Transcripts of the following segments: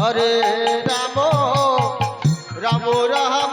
হরে রাম রাম রাম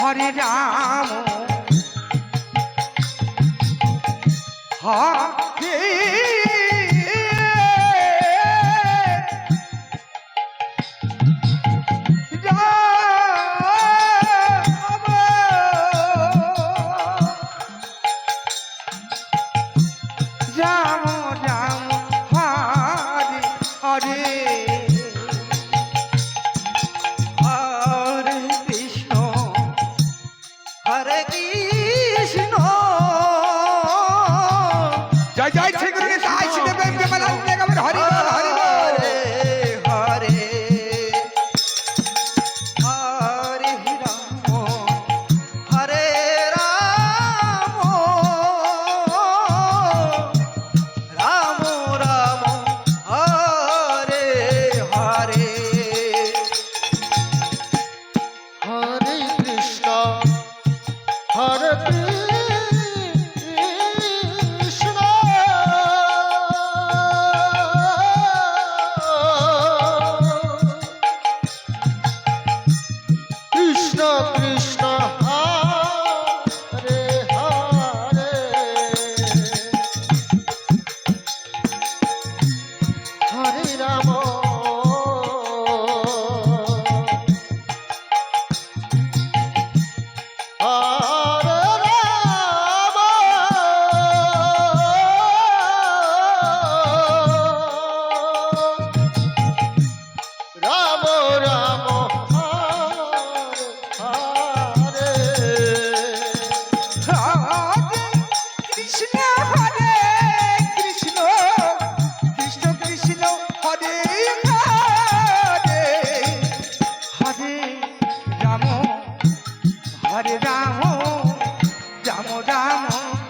হরে রাম। হরে হরে রাম রাম রাম।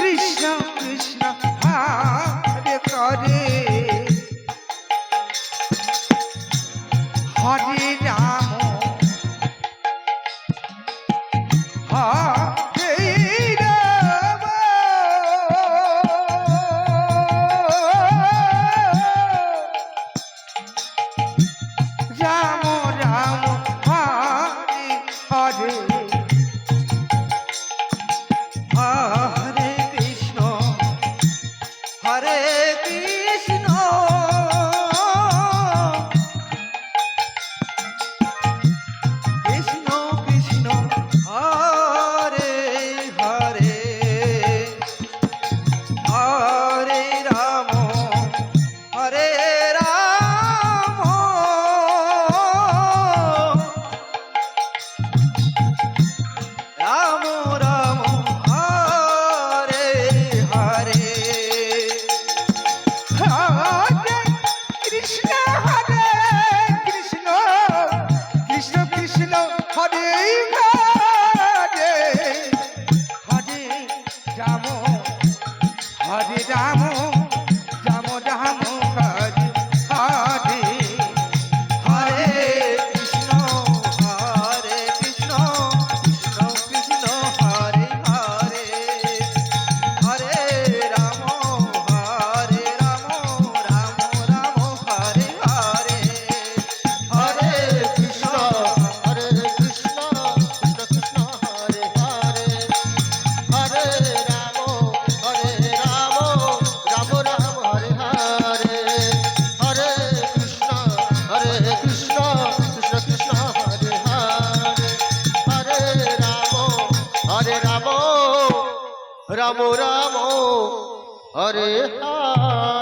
কৃষ্ণ কৃষ্ণ হরে করে। হরে રામો રામો હરે હા